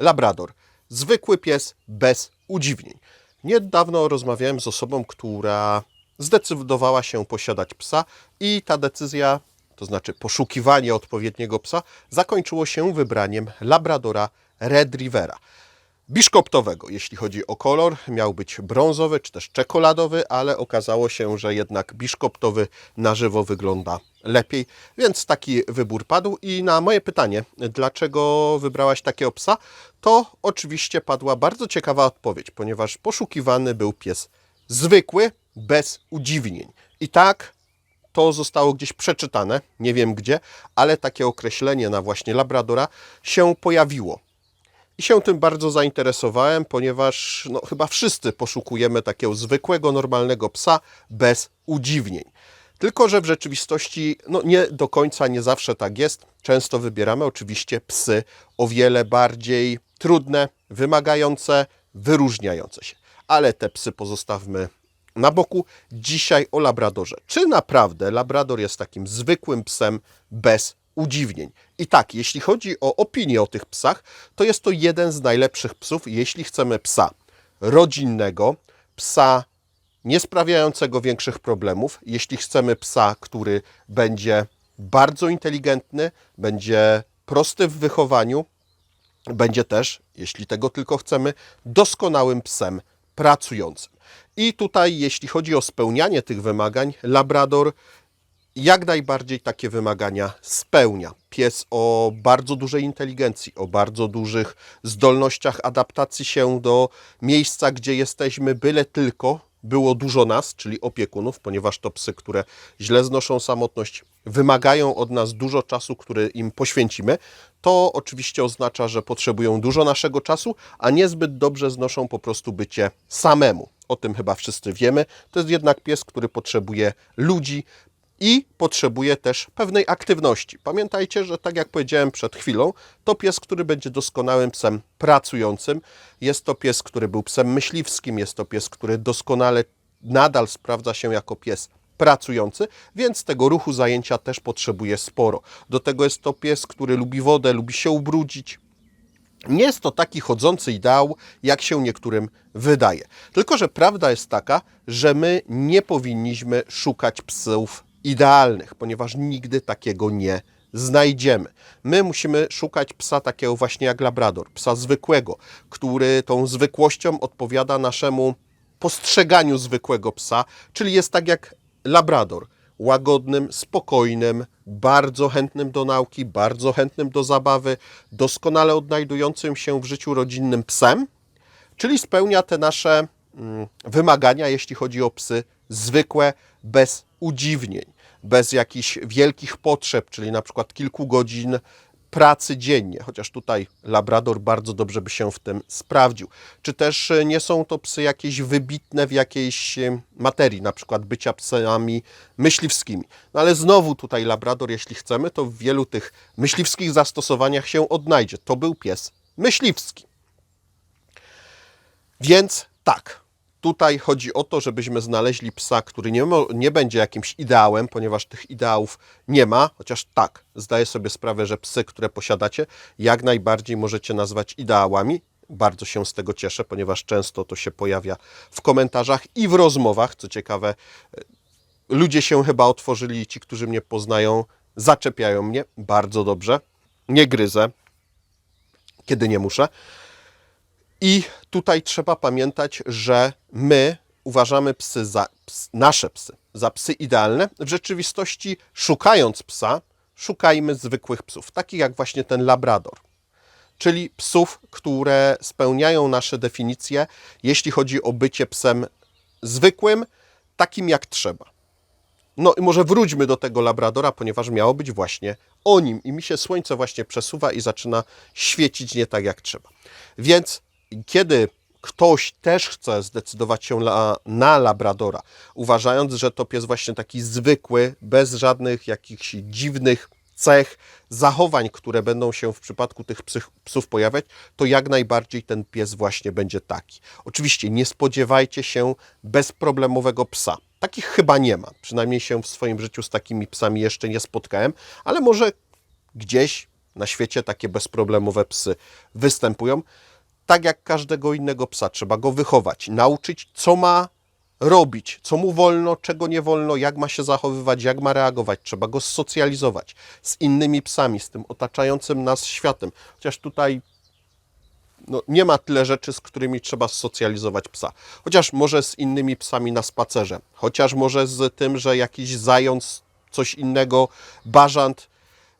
Labrador. Zwykły pies bez udziwnień. Niedawno rozmawiałem z osobą, która zdecydowała się posiadać psa i ta decyzja, to znaczy poszukiwanie odpowiedniego psa, zakończyło się wybraniem Labradora Retrievera. Biszkoptowego, jeśli chodzi o kolor, miał być brązowy czy też czekoladowy, ale okazało się, że jednak biszkoptowy na żywo wygląda lepiej, więc taki wybór padł. I na moje pytanie, dlaczego wybrałaś takiego psa, to oczywiście padła bardzo ciekawa odpowiedź, ponieważ poszukiwany był pies zwykły, bez udziwnień. I tak to zostało gdzieś przeczytane, nie wiem gdzie, ale takie określenie na właśnie Labradora się pojawiło. I się tym bardzo zainteresowałem, ponieważ no, chyba wszyscy poszukujemy takiego zwykłego, normalnego psa bez udziwnień. Tylko, że w rzeczywistości no, nie do końca, nie zawsze tak jest. Często wybieramy oczywiście psy o wiele bardziej trudne, wymagające, wyróżniające się. Ale te psy pozostawmy na boku. Dzisiaj o Labradorze. Czy naprawdę Labrador jest takim zwykłym psem bez udziwnień? I tak, jeśli chodzi o opinię o tych psach, to jest to jeden z najlepszych psów, jeśli chcemy psa rodzinnego, psa nie sprawiającego większych problemów. Jeśli chcemy psa, który będzie bardzo inteligentny, będzie prosty w wychowaniu, będzie też, jeśli tego tylko chcemy, doskonałym psem pracującym. I tutaj, jeśli chodzi o spełnianie tych wymagań, Labrador jak najbardziej takie wymagania spełnia. Pies o bardzo dużej inteligencji, o bardzo dużych zdolnościach adaptacji się do miejsca, gdzie jesteśmy, byle tylko było dużo nas, czyli opiekunów, ponieważ to psy, które źle znoszą samotność, wymagają od nas dużo czasu, który im poświęcimy. To oczywiście oznacza, że potrzebują dużo naszego czasu, a niezbyt dobrze znoszą po prostu bycie samemu. O tym chyba wszyscy wiemy. To jest jednak pies, który potrzebuje ludzi, i potrzebuje też pewnej aktywności. Pamiętajcie, że tak jak powiedziałem przed chwilą, to pies, który będzie doskonałym psem pracującym. Jest to pies, który był psem myśliwskim, jest to pies, który doskonale nadal sprawdza się jako pies pracujący, więc tego ruchu zajęcia też potrzebuje sporo. Do tego jest to pies, który lubi wodę, lubi się ubrudzić, nie jest to taki chodzący ideał, jak się niektórym wydaje. Tylko, że prawda jest taka, że my nie powinniśmy szukać psów idealnych, ponieważ nigdy takiego nie znajdziemy. My musimy szukać psa takiego właśnie jak Labrador, psa zwykłego, który tą zwykłością odpowiada naszemu postrzeganiu zwykłego psa, czyli jest tak jak Labrador, łagodnym, spokojnym, bardzo chętnym do nauki, bardzo chętnym do zabawy, doskonale odnajdującym się w życiu rodzinnym psem, czyli spełnia te nasze mm, wymagania, jeśli chodzi o psy zwykłe, bez udziwnień, bez jakichś wielkich potrzeb, czyli na przykład kilku godzin pracy dziennie, chociaż tutaj Labrador bardzo dobrze by się w tym sprawdził. Czy też e, nie są to psy jakieś wybitne w jakiejś e, materii, na przykład bycia psami myśliwskimi. No ale znowu tutaj Labrador, jeśli chcemy, to w wielu tych myśliwskich zastosowaniach się odnajdzie. To był pies myśliwski. Więc tak, tutaj chodzi o to, żebyśmy znaleźli psa, który nie, nie będzie jakimś ideałem, ponieważ tych ideałów nie ma, chociaż tak, zdaję sobie sprawę, że psy, które posiadacie, jak najbardziej możecie nazwać ideałami. Bardzo się z tego cieszę, ponieważ często to się pojawia w komentarzach i w rozmowach. Co ciekawe, e, ludzie się chyba otworzyli, ci, którzy mnie poznają, zaczepiają mnie bardzo dobrze. Nie gryzę, kiedy nie muszę. I tutaj trzeba pamiętać, że my uważamy psy za ps, nasze psy za psy idealne. W rzeczywistości, szukając psa, szukajmy zwykłych psów, takich jak właśnie ten Labrador. Czyli psów, które spełniają nasze definicje, jeśli chodzi o bycie psem zwykłym, takim jak trzeba. No i może wróćmy do tego Labradora, ponieważ miało być właśnie o nim. I mi się słońce właśnie przesuwa i zaczyna świecić nie tak jak trzeba. Więc kiedy ktoś też chce zdecydować się na, na Labradora, uważając, że to pies właśnie taki zwykły, bez żadnych jakichś dziwnych cech, zachowań, które będą się w przypadku tych psów pojawiać, to jak najbardziej ten pies właśnie będzie taki. Oczywiście nie spodziewajcie się bezproblemowego psa. Takich chyba nie ma. Przynajmniej się w swoim życiu z takimi psami jeszcze nie spotkałem, ale może gdzieś na świecie takie bezproblemowe psy występują. Tak jak każdego innego psa, trzeba go wychować, nauczyć, co ma robić, co mu wolno, czego nie wolno, jak ma się zachowywać, jak ma reagować. Trzeba go socjalizować z innymi psami, z tym otaczającym nas światem. Chociaż tutaj no, nie ma tyle rzeczy, z którymi trzeba socjalizować psa. Chociaż może z innymi psami na spacerze, chociaż może z tym, że jakiś zając, coś innego, bażant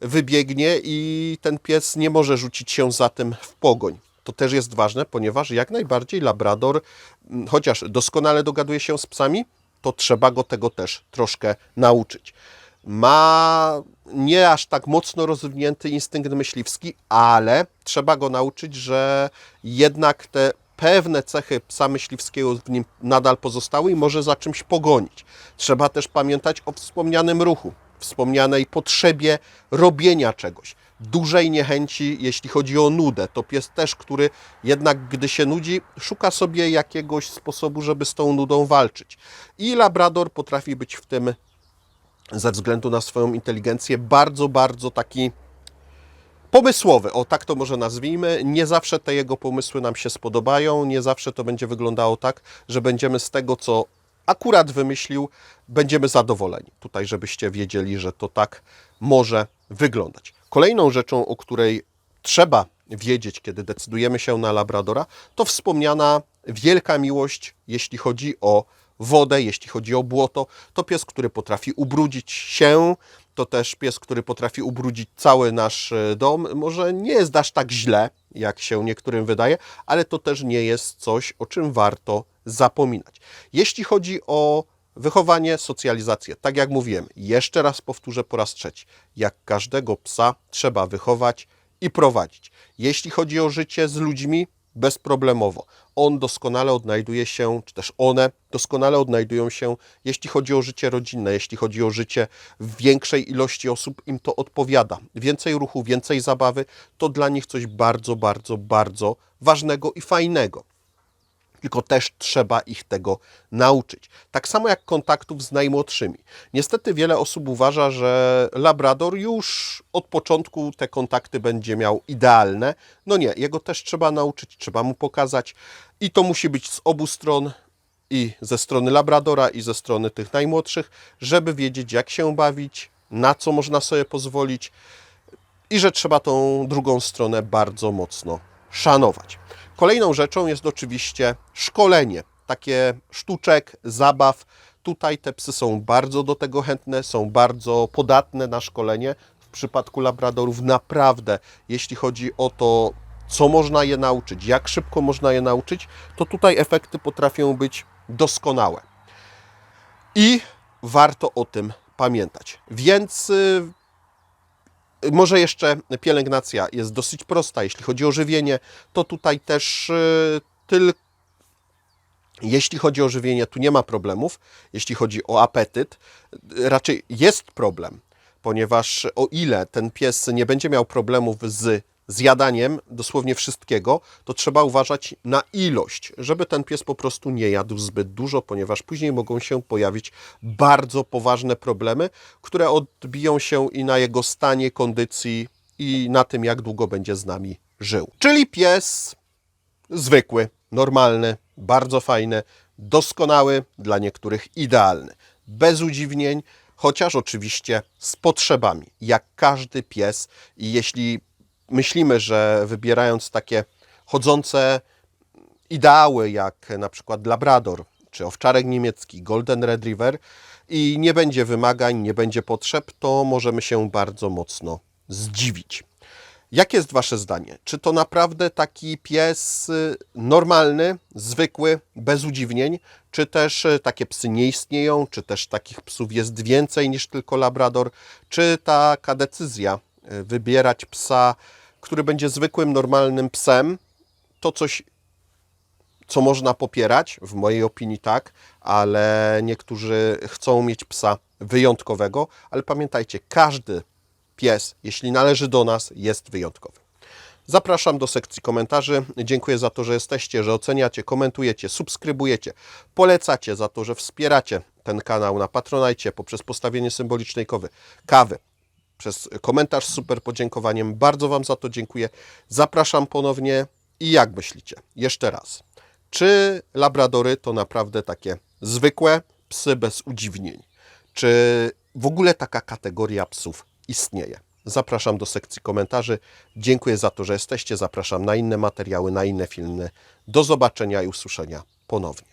wybiegnie i ten pies nie może rzucić się za tym w pogoń. To też jest ważne, ponieważ jak najbardziej Labrador, mm, chociaż doskonale dogaduje się z psami, to trzeba go tego też troszkę nauczyć. Ma nie aż tak mocno rozwinięty instynkt myśliwski, ale trzeba go nauczyć, że jednak te pewne cechy psa myśliwskiego w nim nadal pozostały i może za czymś pogonić. Trzeba też pamiętać o wspomnianym ruchu, wspomnianej potrzebie robienia czegoś. Dużej niechęci, jeśli chodzi o nudę. To pies też, który jednak, gdy się nudzi, szuka sobie jakiegoś sposobu, żeby z tą nudą walczyć. I Labrador potrafi być w tym ze względu na swoją inteligencję bardzo, bardzo taki pomysłowy, o tak to może nazwijmy. Nie zawsze te jego pomysły nam się spodobają, nie zawsze to będzie wyglądało tak, że będziemy z tego, co akurat wymyślił, będziemy zadowoleni. Tutaj, żebyście wiedzieli, że to tak może wyglądać. Kolejną rzeczą, o której trzeba wiedzieć, kiedy decydujemy się na Labradora, to wspomniana wielka miłość, jeśli chodzi o wodę, jeśli chodzi o błoto. To pies, który potrafi ubrudzić się, to też pies, który potrafi ubrudzić cały nasz e, dom. Może nie jest aż tak źle, jak się niektórym wydaje, ale to też nie jest coś, o czym warto zapominać. Jeśli chodzi o wychowanie, socjalizację, tak jak mówiłem, jeszcze raz powtórzę po raz trzeci, jak każdego psa trzeba wychować i prowadzić. Jeśli chodzi o życie z ludźmi, bezproblemowo. On doskonale odnajduje się, czy też one doskonale odnajdują się, jeśli chodzi o życie rodzinne, jeśli chodzi o życie większej ilości osób, im to odpowiada. Więcej ruchu, więcej zabawy to dla nich coś bardzo, bardzo, bardzo ważnego i fajnego tylko też trzeba ich tego nauczyć. Tak samo jak kontaktów z najmłodszymi. Niestety wiele osób uważa, że Labrador już od początku te kontakty będzie miał idealne. No nie, jego też trzeba nauczyć, trzeba mu pokazać i to musi być z obu stron i ze strony Labradora i ze strony tych najmłodszych, żeby wiedzieć jak się bawić, na co można sobie pozwolić i że trzeba tą drugą stronę bardzo mocno szanować. Kolejną rzeczą jest oczywiście szkolenie, takie sztuczek, zabaw. Tutaj te psy są bardzo do tego chętne, są bardzo podatne na szkolenie. W przypadku labradorów naprawdę, jeśli chodzi o to, co można je nauczyć, jak szybko można je nauczyć, to tutaj efekty potrafią być doskonałe. I warto o tym pamiętać. Więc y, może jeszcze pielęgnacja jest dosyć prosta, jeśli chodzi o żywienie, to tutaj też y, tylko jeśli chodzi o żywienie, tu nie ma problemów. Jeśli chodzi o apetyt, raczej jest problem, ponieważ o ile ten pies nie będzie miał problemów z zjadaniem dosłownie wszystkiego, to trzeba uważać na ilość, żeby ten pies po prostu nie jadł zbyt dużo, ponieważ później mogą się pojawić bardzo poważne problemy, które odbiją się i na jego stanie, kondycji i na tym, jak długo będzie z nami żył. Czyli pies zwykły, normalny, bardzo fajny, doskonały, dla niektórych idealny, bez udziwnień, chociaż oczywiście z potrzebami, jak każdy pies. I jeśli myślimy, że wybierając takie chodzące ideały, jak na przykład Labrador, czy owczarek niemiecki, Golden Retriever, i nie będzie wymagań, nie będzie potrzeb, to możemy się bardzo mocno zdziwić. Jakie jest Wasze zdanie? Czy to naprawdę taki pies y, normalny, zwykły, bez udziwnień? Czy też y, takie psy nie istnieją? Czy też takich psów jest więcej niż tylko Labrador? Czy taka decyzja y, wybierać psa, który będzie zwykłym, normalnym psem, to coś, co można popierać? W mojej opinii tak, ale niektórzy chcą mieć psa wyjątkowego, ale pamiętajcie, każdy pies, jeśli należy do nas, jest wyjątkowy. Zapraszam do sekcji komentarzy. Dziękuję za to, że jesteście, że oceniacie, komentujecie, subskrybujecie, polecacie za to, że wspieracie ten kanał na Patronajcie poprzez postawienie symbolicznej kawy. Przez komentarz z super podziękowaniem. Bardzo Wam za to dziękuję. Zapraszam ponownie. I jak myślicie? Jeszcze raz. Czy labradory to naprawdę takie zwykłe psy bez udziwnień? Czy w ogóle taka kategoria psów istnieje? Zapraszam do sekcji komentarzy. Dziękuję za to, że jesteście. Zapraszam na inne materiały, na inne filmy. Do zobaczenia i usłyszenia ponownie.